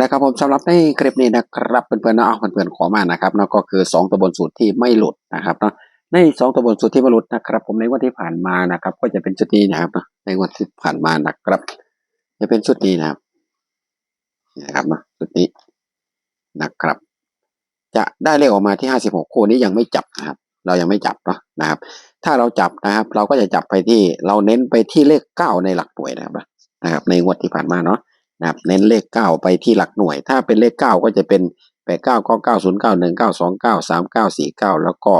นะครับผมสำหรับในคลิปนี้นะครับเพื่อนๆนะเอาเพื่อนๆขอมานะครับเนาะก็คือ 2 ตัวบนสูตรที่ไม่หลุดนะครับเนาะใน 2 ตัวบนสูตรที่ไม่หลุดนะครับ ผมในวันที่ผ่านมานะครับ ก็จะเป็นชุดนี้นะครับเนาะในวันที่ผ่านมานะครับ จะเป็นชุดนี้นะครับนี่นะครับเนาะชุดนี้นะครับ จะได้เลขออกมาที่ 56 คู่นี้ยังไม่จับนะครับ เรายังไม่จับเนาะนะครับ ถ้าเราจับนะครับ เราก็จะจับไปที่เราเน้นไปที่เลข 9 ในหลักหน่วยนะครับนะครับ ในงวดที่ผ่านมาเนาะ นะครับเน้นเลขเก้าไปที่หลักหน่วย ถ้าเป็นเลขเก้าก็จะเป็นแปดเก้าเก้าเก้าศูนย์เก้าหนึ่งเก้าสองเก้าสามเก้าสี่เก้าแล้วก็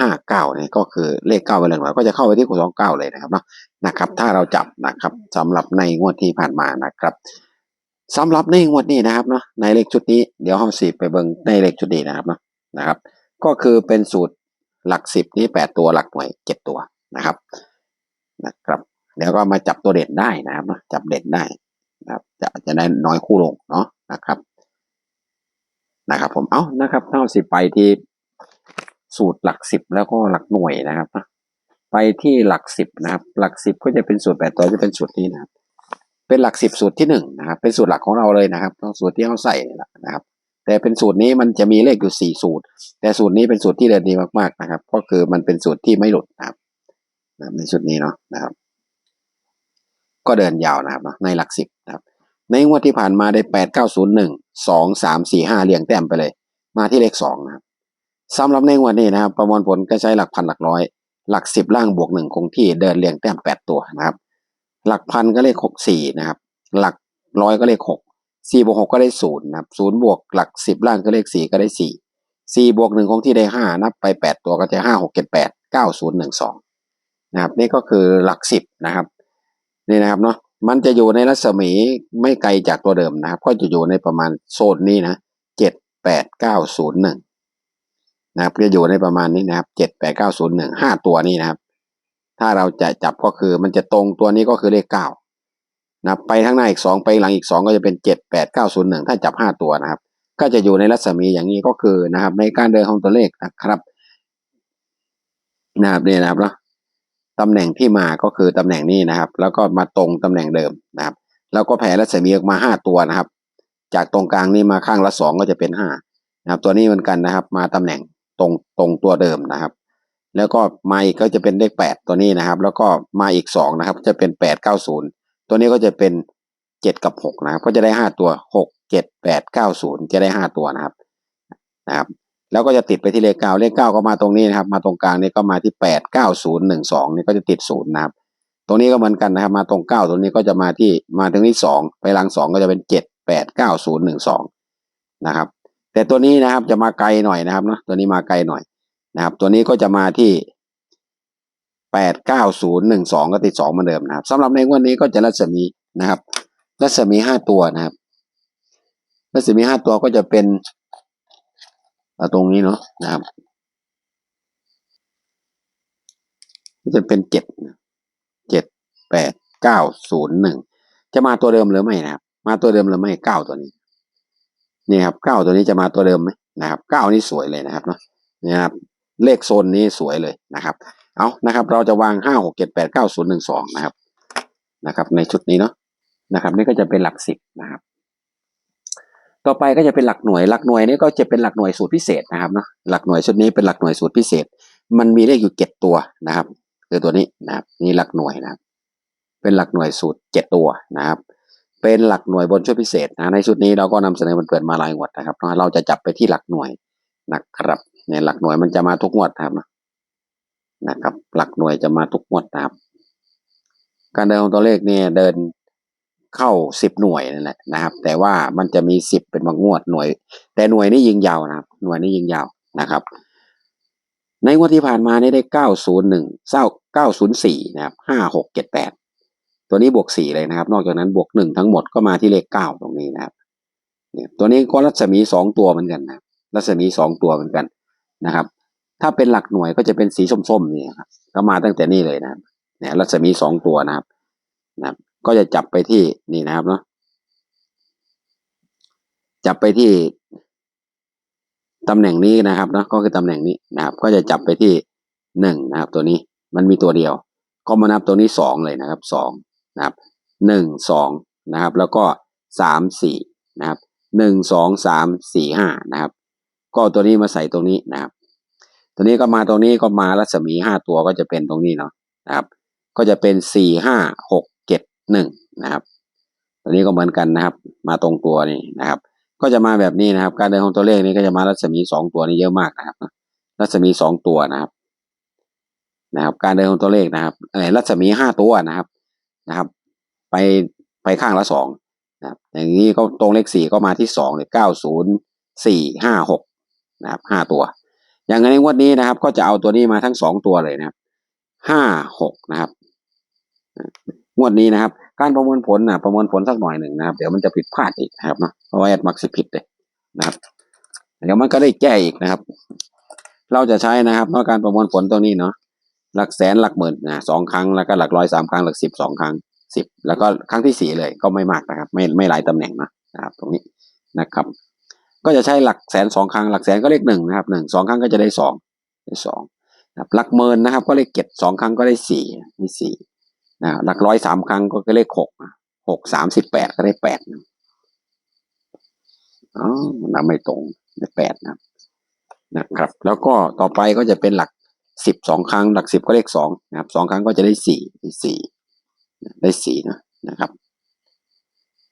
ห้าเก้าเนี่ยก็คือเลขเก้าไปเลยหน่วยก็จะเข้าไปที่สองเก้าเลยนะครับเนาะนะครับ ถ้าเราจับนะครับสำหรับในงวดที่ผ่านมานะครับสำหรับในงวดนี้นะครับเนาะในเลขชุดนี้เดี๋ยวห้องสีไปเบิ่งในเลขชุดนี้นะครับเนาะนะครับ ก็คือเป็นสูตรหลักสิบนี้แปดตัวหลักหน่วยเจ็ดตัวนะครับนะครับเดี๋ยวก็มาจับตัวเด่นได้นะครับจับเด่นได้ นะครับจะจะได้น้อยคู่ลงเนาะนะครับนะครับผมเอานะครับเท่าสิไปที่สูตรหลักสิบแล้วก็หลักหน่วยนะครับ ไปที่หลักสิบนะครับ หลักสิบก็จะเป็นสูตรแปดตัวจะเป็นสูตรนี้นะครับ เป็นหลักสิบสูตรที่หนึ่งนะครับ เป็นสูตรหลักของเราเลยนะครับสูตรที่เราใส่นี่แหละนะครับ แต่เป็นสูตรนี้มันจะมีเลขอยู่สี่สูตร แต่สูตรนี้เป็นสูตรที่เดินดีมากๆนะครับ ก็คือมันเป็นสูตรที่ไม่หลุดนะครับในชุดนี้เนาะนะครับ ก็เดินยาวนะครับในหลักสิบนะครับ ในงวดที่ผ่านมาได้แปดเก้าศูนย์หนึ่งสองสามสี่ห้าเรียงแต้มไปเลย มาที่เลขสองนะครับสำหรับในงวดนี้นะครับ ประมวลผลก็ใช้หลักพันหลักร้อย หลักสิบล่างบวกหนึ่งคงที่เดินเรียงแต้มแปดตัวนะครับ หลักพันก็เลขหกสี่นะครับ หลักร้อยก็เลขหกสี่บวกหกก็ได้ศูนย์นะครับศูนย์บวกหลักสิบล่างก็เลขสี่ก็ได้สี่สี่บวกหนึ่งคงที่ได้ห้านับไปแปดตัวก็จะห้าหกเจ็ดแปดเก้าศูนย์หนึ่งสองนะครับ นี่ก็คือหลักสิบนะครับ นี่นะครับเนาะมันจะอยู่ในรัศมีไม่ไกลจากตัวเดิมนะครับ ก็จะอยู่ในประมาณโซนนี้นะเจ็ดแปดเก้าศูนย์หนึ่งนะครับจะอยู่ในประมาณนี้นะครับเจ็ดแปดเก้าศูนย์หนึ่งห้าตัวนี้นะครับ ถ้าเราจะจับก็คือมันจะตรงตัวนี้ก็คือเลขเก้านะไปข้างหน้าอีกสองไปหลังอีกสองก็จะเป็นเจ็ดแปดเก้าศูนย์หนึ่งถ้าจับห้าตัวนะครับ ก็จะอยู่ในรัศมีอย่างนี้ก็คือนะครับ ในการเดินของตัวเลขนะครับนะครับนี่นะครับเนาะ ตำแหน่งที่มาก็คือตำแหน่งนี้นะครับ แล้วก็มาตรงตำแหน่งเดิมนะครับ แล้วก็แผ่รัศมีออกมาห้าตัวนะครับ จากตรงกลางนี้มาข้างละสองก็จะเป็นห้านะครับ ตัวนี้เหมือนกันนะครับ มาตำแหน่งตรงตรงตัวเดิมนะครับ แล้วก็มาอีกก็จะเป็นเลขแปดตัวนี้นะครับ แล้วก็มาอีกสองนะครับ จะเป็นแปดเก้าศูนย์ตัวนี้ก็จะเป็นเจ็ดกับหกนะครับ ก็จะได้ห้าตัวหกเจ็ดแปดเก้าศูนย์จะได้ห้าตัวนะครับนะครับ แล้วก็จะติดไปที่เลขเก้าเลขเก้าก็มาตรงนี้นะครับ มาตรงกลางนี้ก็มาที่แปดเก้าศูนย์หนึ่งสองนี่ก็จะติดศูนย์นะครับ ตรงนี้ก็เหมือนกันนะครับ มาตรงเก้าตรงนี้ก็จะมาที่มาถึงที่สองไปหลังสองก็จะเป็นเจ็ดแปดเก้าศูนย์หนึ่งสองนะครับ แต่ตัวนี้นะครับจะมาไกลหน่อยนะครับเนาะตัวนี้มาไกลหน่อยนะครับ ตัวนี้ก็จะมาที่แปดเก้าศูนย์หนึ่งสองก็ติดสองเหมือนเดิมนะครับสำหรับในวันนี้ก็จะรัศมีนะครับ รัศมีห้าตัวนะครับรัศมีห้าตัวก็จะเป็น ตรงนี้เนาะนะครับจะเป็นเจ็ดเจ็ดแปดเก้าศูนย์หนึ่งจะมาตัวเดิมหรือไม่นะครับ มาตัวเดิมหรือไม่เก้าตัวนี้ นี่ครับเก้าตัวนี้จะมาตัวเดิมไหมนะครับเก้านี่สวยเลยนะครับเนาะนี่ครับเลขโซนนี้สวยเลยนะครับ เอานะครับ เราจะวางห้าหกเจ็ดแปดเก้าศูนย์หนึ่งสองนะครับ นะครับ ในชุดนี้เนาะนะครับ นี่ก็จะเป็นหลักสิบนะครับ ต่อไปก็จะเป็นหลักหน่วยหลักหน่วยนี่ก็จะเป็นหลักหน่วยสูตรพิเศษนะครับเนาะหลักหน่วยชุดนี้เป็นหลักหน่วยสูตรพิเศษ มันมีเลขอยู่เจ็ดตัวนะครับคือตัวนี้นะครับนี่หลักหน่วยนะครับ เป็นหลักหน่วยสูตรเจ็ดตัวนะครับ เป็นหลักหน่วยบนชุดพิเศษนะในชุดนี้เราก็นำเสนอมันเปิดมาหลายงวดนะครับเราจะจับไปที่หลักหน่วยนะครับเนี่ยหลักหน่วยมันจะมาทุกงวดครับนะครับ หลักหน่วยจะมาทุกงวดนะครับ การเดินของตัวเลขเนี่ยเดิน เข้าสิบหน่วยนั่นแหละนะครับ แต่ว่ามันจะมีสิบเป็นบางงวดหน่วย แต่หน่วยนี่ยิงยาวนะครับ หน่วยนี่ยิงยาวนะครับ ในงวดที่ผ่านมานี่ได้เก้าศูนย์หนึ่งเศร้าเก้าศูนย์สี่นะครับห้าหกเจ็ดแปดตัวนี้บวกสี่เลยนะครับ นอกจากนั้นบวกหนึ่งทั้งหมดก็มาที่เลขเก้าตรงนี้นะครับเนี่ยตัวนี้ก็รัศมีสองตัวเหมือนกันนะรัศมีสองตัวเหมือนกันนะครับ ถ้าเป็นหลักหน่วยก็จะเป็นสีส้มๆนี่ครับก็มาตั้งแต่นี่เลยนะครับเนี่ยรัศมีสองตัวนะครับนะครับ ก็จะจับไปที่นี่นะครับเนาะจับไปที่ตำแหน่งนี้นะครับเนาะก็คือตำแหน่งนี้นะครับ ก็จะจับไปที่หนึ่งนะครับ ตัวนี้มันมีตัวเดียว ก็มานับตัวนี้สองเลยนะครับสองนะครับหนึ่งสองนะครับ แล้วก็สามสี่นะครับหนึ่งสองสามสี่ห้านะครับ ก็ตัวนี้มาใส่ตรงนี้นะครับ ตัวนี้ก็มาตรงนี้ก็มารัศมีห้าตัวก็จะเป็นตรงนี้เนาะนะครับ ก็จะเป็นสี่ห้าหก หนึ่งนะครับ ตัวนี้ก็เหมือนกันนะครับ มาตรงตัวนี้นะครับ ก็จะมาแบบนี้นะครับ การเดินของตัวเลขนี้ก็จะมารัศมีสองตัวนี้เยอะมากนะครับ รัศมีสองตัวนะครับ นะครับ การเดินของตัวเลขนะครับเออรัศมีห้าตัวนะครับนะครับ ไปไปข้างละสองนะครับ อย่างนี้ก็ตรงเลขสี่ก็มาที่สองเลยเก้าศูนย์สี่ห้าหกนะครับห้าตัว อย่างในงวดนี้นะครับ ก็จะเอาตัวนี้มาทั้งสองตัวเลยนะครับห้าหกนะครับ งวดนี้นะครับ การประมวลผลนะประมวลผลสักหน่อยหนึ่งนะครับ เดี๋ยวมันจะผิดพลาดอีกนะครับเนาะเพราะว่าแอดมักสิผิดเลยนะครับเดี๋ยวมันก็ได้แก้อีกนะครับ เราจะใช้นะครับเนาะการประมวลผลตัวนี้เนาะหลักแสนหลักหมื่นนะสองครั้งแล้วก็หลักร้อยสามครั้งหลักสิบสองครั้งสิบแล้วก็ครั้งที่สี่เลยก็ไม่มากนะครับ ไม่ไม่หลายตำแหน่งนะนะครับ ตรงนี้นะครับ ก็จะใช้หลักแสนสองครั้งหลักแสนก็เลขหนึ่งนะครับหนึ่งสองครั้งก็จะได้สองได้สองหลักหมื่นนะครับ ก็เลขเจ็ดสองครั้งก็ได้สี่มีสี่ นะหลักร้อยสามครั้งก็เลขหกหกสามสิบแปดก็ได้แปดนะอ๋อมันไม่ตรงได้แปดนะนะครับ แล้วก็ต่อไปก็จะเป็นหลักสิบสองครั้ง หลักสิบก็เลขสองนะครับสองครั้งก็จะได้สี่ได้สี่ได้สี่นะนะครับ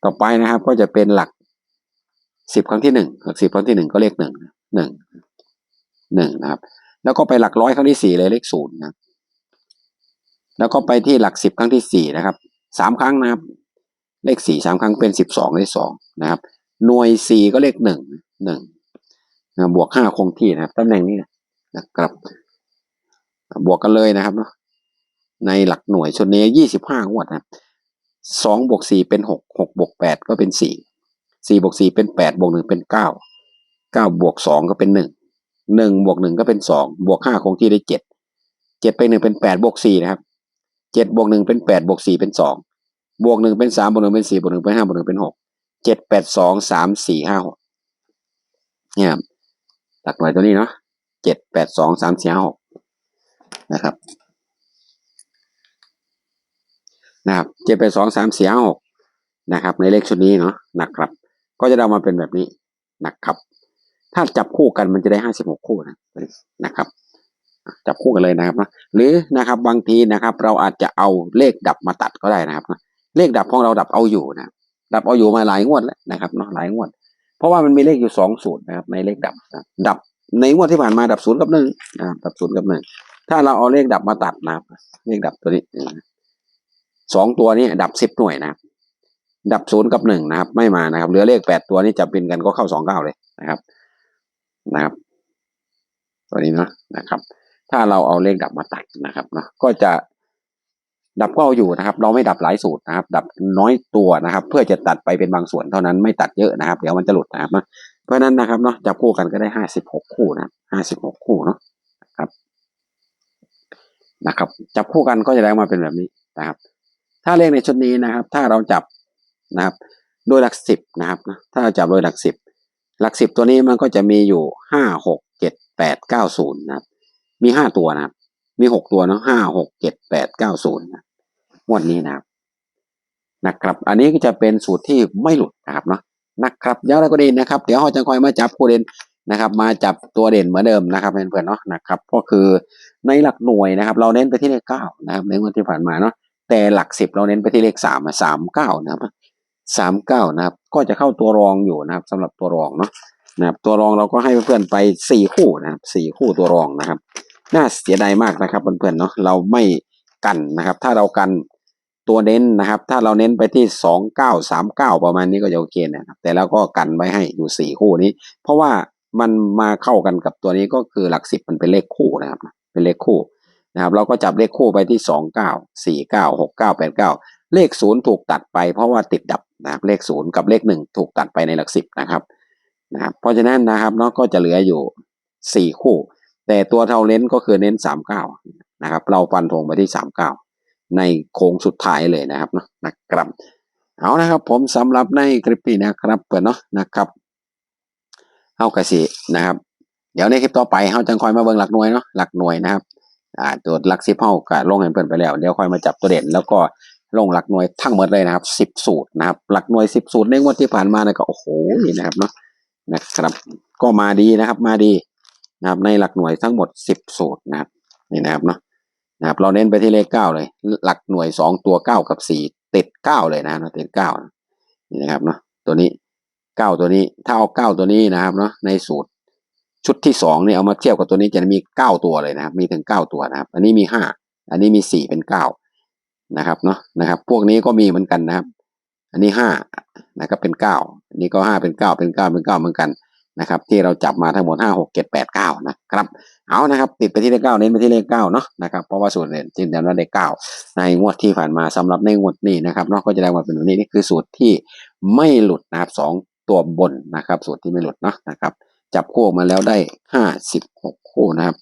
ต่อไปนะครับก็จะเป็นหลักสิบครั้งที่หนึ่งหลักสิบครั้งที่หนึ่งก็เลขหนึ่งหนึ่งหนึ่งนะครับ แล้วก็ไปหลักร้อยครั้งที่สี่เลยเลขศูนย์นะ แล้วก็ไปที่หลักสิบครั้งที่สี่นะครับสามครั้งนะครับ เลขสี่สามครั้งเป็นสิบสองได้สองนะครับ หน่วยสี่ก็เลขหนึ่งหนึ่งบวกห้าคงที่นะครับตำแหน่งนี้นะครับ บวกกันเลยนะครับเนาะในหลักหน่วยชุดนี้ยี่สิบห้างวดนะสองบวกสี่เป็นหกหกบวกแปดก็เป็นสี่สี่บวกสี่เป็นแปดบวกหนึ่งเป็นเก้าเก้าบวกสองก็เป็นหนึ่งหนึ่งบวกหนึ่งก็เป็นสองบวกห้าคงที่ได้เจ็ดเจ็ดไปหนึ่งเป็นแปดบวกสี่นะครับ เจ็ดบวกหนึ่งเป็นแปดบวกสี่เป็นสองบวกหนึ่งเป็นสามบวกหนึ่งเป็นสี่บวกหนึ่งเป็นห้าบวกหนึ่งเป็นหกเจ็ดแปดสองสามสี่ห้าหกเนี่ยหลักหน่วยตัวนี้เนาะเจ็ดแปดสองสามสี่ห้าหกนะครับนะครับเจ็ดแปดสองสามสี่ห้าหกนะครับ ในเลขชุดนี้เนาะนะครับ ก็จะได้มาเป็นแบบนี้นะครับ ถ้าจับคู่กันมันจะได้ห้าสิบหกคู่นะนะครับ จับคู่กันเลยนะครับนะหรือนะครับบางทีนะครับ เราอาจจะเอาเลขดับมาตัดก็ได้นะครับนะเลขดับของเราดับเอาอยู่นะดับเอาอยู่มาหลายงวดแล้วนะครับเนาะหลายงวด เพราะว่ามันมีเลขอยู่สองสูตรนะครับ ในเลขดับนะดับในงวดที่ผ่านมาดับศูนย์กับหนึ่งนะครับดับศูนย์กับหนึ่งถ้าเราเอาเลขดับมาตัดนะครับ เลขดับตัวนี้สองตัวนี้ดับสิบหน่วยนะครับดับศูนย์กับหนึ่งนะครับ ไม่มานะครับเหลือเลขแปดตัวนี้จับเป็นกันก็เข้าสองเก้าเลยนะครับ นะครับ ตัวนี้นะนะครับ ถ้าเราเอาเลขดับมาตัดนะครับเนาะก็จะดับก็เอาอยู่นะครับ เราไม่ดับหลายสูตรนะครับ ดับน้อยตัวนะครับ เพื่อจะตัดไปเป็นบางส่วนเท่านั้นไม่ตัดเยอะนะครับ เดี๋ยวมันจะหลุดนะครับนะเพราะฉะนั้นนะครับเนาะจับคู่กันก็ได้ห้าสิบหกคู่นะห้าสิบหกคู่เนาะนะครับนะครับ จับคู่กันก็จะได้มาเป็นแบบนี้นะครับ ถ้าเลขในชุดนี้นะครับ ถ้าเราจับนะครับ โดยหลักสิบนะครับนะถ้าเราจับโดยหลักสิบหลักสิบตัวนี้มันก็จะมีอยู่ห้าหกเจ็ดแปดเก้าศูนย์นะครับ มีห้าตัวนะครับ มีหกตัวเนาะห้าหกเจ็ดแปดเก้าศูนย์นะงวดนี้นะครับ นะครับ อันนี้ก็จะเป็นสูตรที่ไม่หลุดนะครับเนาะนะครับเดี๋ยวเรก็ดีนะครับ เดี๋ยวเราจะคอยมาจับคู่เด่นนะครับ มาจับตัวเด่นเหมือนเดิมนะครับเพื่อนๆเนาะนะครับ ก็คือในหลักหน่วยนะครับ เราเน้นไปที่เลขเก้านะครับในงวดที่ผ่านมาเนาะแต่หลักสิบเราเน้นไปที่เลขสามสามเก้านะครับสามเก้านะครับ ก็จะเข้าตัวรองอยู่นะครับสำหรับตัวรองเนาะนะครับตัวรองเราก็ให้เพื่อนๆไปสี่คู่นะครับสี่คู่ตัวรองนะครับ น่าเสียดายมากนะครับเพื่อนๆเนาะเราไม่กันนะครับ ถ้าเรากันตัวเน้นนะครับ ถ้าเราเน้นไปที่สองเก้าสามเก้าประมาณนี้ก็จะโอเคนะครับ แต่เราก็กันไว้ให้อยู่สี่คู่นี้ เพราะว่ามันมาเข้ากันกับตัวนี้ก็คือหลักสิบมันเป็นเลขคู่นะครับ เป็นเลขคู่นะครับ เราก็จับเลขคู่ไปที่สองเก้าสี่เก้าหกเก้าแปดเก้าเลขศูนย์ถูกตัดไปเพราะว่าติดดับนะครับ เลขศูนย์กับเลขหนึ่งถูกตัดไปในหลักสิบนะครับนะครับ เพราะฉะนั้นนะครับเนาะก็จะเหลืออยู่สี่คู่ แต่ตัวเท่าเน้นก็คือเน้นสามเก้านะครับ เราฟันธงไปที่สามเก้าในโค้งสุดท้ายเลยนะครับเนาะนะครับ เอานะครับ ผมสำหรับในคลิปนี้นะครับเปิดเนาะนะครับเฮากระสินะครับ เดี๋ยวในคลิปต่อไปเฮาจังคอยมาเบิ่งหลักหน่วยเนาะหลักหน่วยนะครับอ่าตัวหลักสิบเฮาก็ลงให้เพิ่นไปแล้วเดี๋ยวคอยมาจับตัวเด่น แล้วก็ลงหลักหน่วยทั้งหมดเลยนะครับสิบสูตรนะครับ หลักหน่วยสิบสูตรในงวดที่ผ่านมานะก็โอ้โหนะครับเนาะนะครับ ก็มาดีนะครับมาดี นะครับในหลักหน่วยทั้งหมดสิบสูตรนะครับนี่นะครับเนาะนะครับเราเน้นไปที่เลขเก้าเลย หลักหน่วยสองตัวเก้ากับสี่ติดเก้าเลยนะติดเก้านี่นะครับเนาะตัวนี้เก้าตัวนี้ถ้าเอาเก้าตัวนี้นะครับเนาะในสูตรชุดที่สองนี่เอามาเทียบกับตัวนี้จะมีเก้าตัวเลยนะครับ มีถึงเก้าตัวนะครับ อันนี้มีห้าอันนี้มีสี่เป็นเก้านะครับเนาะนะครับ พวกนี้ก็มีเหมือนกันนะครับ อันนี้ห้านะครับเป็นเก้าอันนี้ก็ห้าเป็นเก้าเป็นเก้าเป็นเก้าเหมือนกัน นะครับ ที่เราจับมาทั้งหมดห้าหกเจ็ดแปดเก้านะครับเอานะครับติดไปที่เลขเก้าเน้นไปที่เลขเก้าเนาะนะครับเพราะว่าสูตรเนี่ยจริงๆแล้วได้เก้าในงวดที่ผ่านมาสำหรับในงวดนี้นะครับเนาะก็จะได้มาเป็นแบบนี้นี่คือสูตรที่ไม่หลุดนะครับสองตัวบนนะครับ สูตรที่ไม่หลุดเนาะนะครับ จับคู่มาแล้วได้ห้าสิบหกคู่นะครับ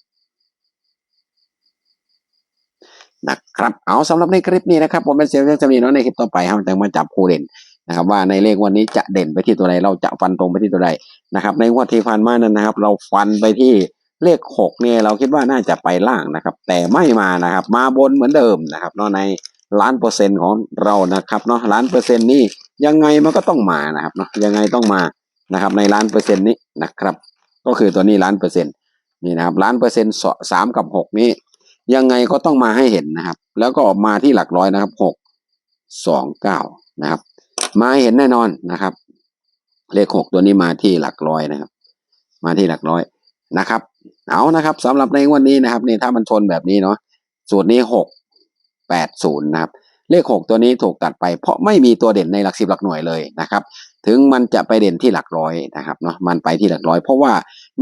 นะครับเอาสำหรับในคลิปนี้นะครับผมเป็นเซลล์เรื่องจะมีเนาะในคลิปต่อไปครับจะมาจับคู่เด่น นะครับ ว่าในเลขวันนี้จะเด่นไปที่ตัวใดเราจะฟันตรงไปที่ตัวใดนะครับ ในงวดที่ผ่านมานั้นนะครับ เราฟันไปที่เลขหกเนี่ยเราคิดว่าน่าจะไปล่างนะครับ แต่ไม่มานะครับ มาบนเหมือนเดิมนะครับเนาะในล้านเปอร์เซ็นต์ของเรานะครับเนาะล้านเปอร์เซ็นต์นี่ยังไงมันก็ต้องมานะครับเนาะยังไงต้องมานะครับ ในล้านเปอร์เซ็นต์นี้นะครับ ก็คือตัวนี้ล้านเปอร์เซ็นต์นี่นะครับล้านเปอร์เซ็นต์สามกับหกนี้ยังไงก็ต้องมาให้เห็นนะครับ แล้วก็มาที่หลักร้อยนะครับหกสองเก้านะครับ มาเห็นแน่นอนนะครับ เลขหกตัวนี้มาที่หลักร้อยนะครับ มาที่หลักร้อยนะครับ เอานะครับสำหรับในวันนี้นะครับนี่ถ้ามันชนแบบนี้เนาะสูตรนี้หกแปดศูนย์นะครับ เลขหกตัวนี้ถูกตัดไป เพราะไม่มีตัวเด่นในหลักสิบหลักหน่วยเลยนะครับ ถึงมันจะไปเด่นที่หลักร้อยนะครับเนาะมันไปที่หลักร้อย เพราะว่า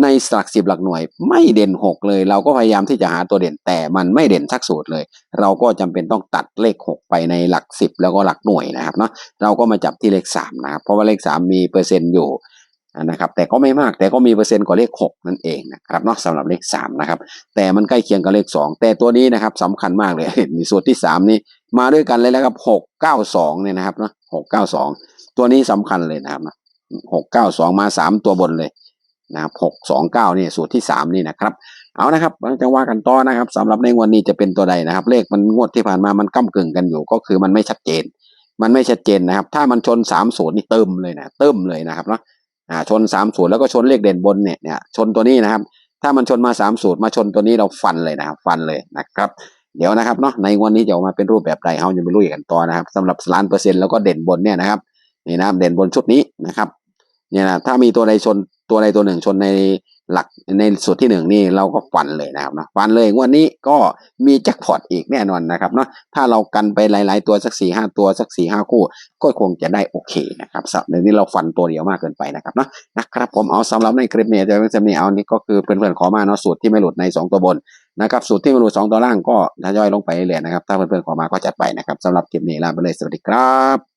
ในหลักสิบหลักหน่วยไม่เด่นหกเลย เราก็พยายามที่จะหาตัวเด่นแต่มันไม่เด่นสักสูตรเลย เราก็จำเป็นต้องตัดเลขหกไปในหลักสิบแล้วก็หลักหน่วยนะครับเนาะเราก็มาจับที่เลขสามนะครับเพราะว่าเลขสามมีเปอร์เซ็นต์อยู่ นะครับแต่ก็ไม่มากแต่ก็มีเปอร์เซ็นต์กว่าเลขหกนั่นเองนะครับนาะสำหรับเลขสามนะครับแต่มันใกล้เคียงกับเลขสองแต่ตัวนี้นะครับสำคัญมากเลยมีสูตรที่สามนี้มาด้วยกันเลยแล้วครับหกเก้าสองเนี่ยนะครับเนาะหกเก้าสองตัวนี้สำคัญเลยนะครับหกเก้าสองมาสามตัวบนเลยนะครับหกสองเก้านี่สูตรที่สามนี่นะครับเอานะครับจะว่ากันต่อนะครับสำหรับในวดนี้จะเป็นตัวใดนะครับ เลขมันงวดที่ผ่านมามันก้ากึ่งกันอยู่ ก็คือมันไม่ชัดเจน มันไม่ชัดเจนนะครับ ถ้ามันชนสามศูนย์นี่เติมเลยนะเติมเลยนะครับเนาะ อ่าชนสามสูตรแล้วก็ชนเลขเด่นบนเนี่ยเนี่ยชนตัวนี้นะครับ ถ้ามันชนมาสามสูตรมาชนตัวนี้เราฟันเลยนะครับ ฟันเลยนะครับ เดี๋ยวนะครับเนาะในวันนี้จะออกมาเป็นรูปแบบใดเขาจะไปรู้กันต่อนะครับสำหรับล้านเปอร์เซ็นต์แล้วก็เด่นบนเนี่ยนะครับนี่นะครับเด่นบนชุดนี้นะครับเนี่ยนะถ้ามีตัวใดชนตัวใดตัวหนึ่งชนใน หลักในส่วนที่หนึ่งนี่เราก็ฟันเลยนะครับเนาะฟันเลยงวันนี้ก็มีแจ็คพอตอีกแน่นอนนะครับเนาะถ้าเรากันไปหลาย ๆ ตัวสักสี่ห้าตัวสักสี่ห้าคู่ ก็คงจะได้โอเคนะครับสำหรับนี้เราฟันตัวเดียวมากเกินไปนะครับเนาะนะครับผมเอาสำหรับในคลิปนี้จะจะมีเอานี่ก็คือเพื่อนๆขอมาเนาะสูตรที่ไม่หลุดในสองตัวบนนะครับสูตรที่ไม่หลุดสองตัวล่างก็ทยอยลงไปเรื่อยๆนะครับถ้าเพื่อนๆขอมาก็จัดไปนะครับสำหรับคลิปนี้ลาไปเลยสวัสดีครับ